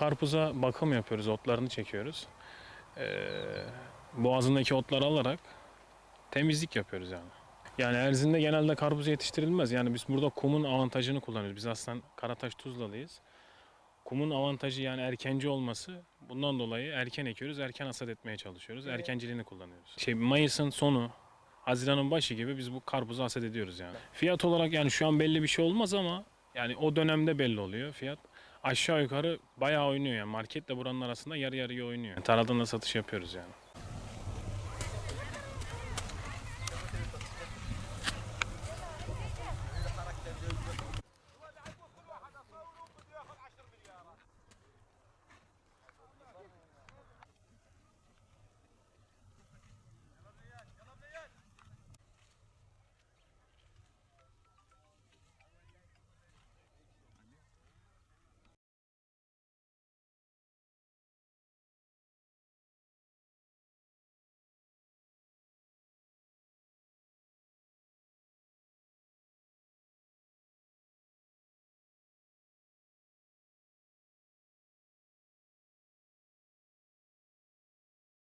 karpuza bakım yapıyoruz, otlarını çekiyoruz. Ee, boğazındaki otları alarak temizlik yapıyoruz yani. Yani Erzin'de genelde karpuz yetiştirilmez. Yani biz burada kumun avantajını kullanıyoruz. Biz aslında Karataş Tuzlalıyız. Kumun avantajı yani erkenci olması. Bundan dolayı erken ekiyoruz, erken hasat etmeye çalışıyoruz. Erkenciliğini kullanıyoruz. Şey Mayıs'ın sonu, Haziran'ın başı gibi biz bu karpuzu hasat ediyoruz yani. Fiyat olarak yani şu an belli bir şey olmaz ama yani o dönemde belli oluyor fiyat. Aşağı yukarı bayağı oynuyor yani. Marketle buranın arasında yarı yarıya oynuyor. Yani tarladan da satış yapıyoruz yani.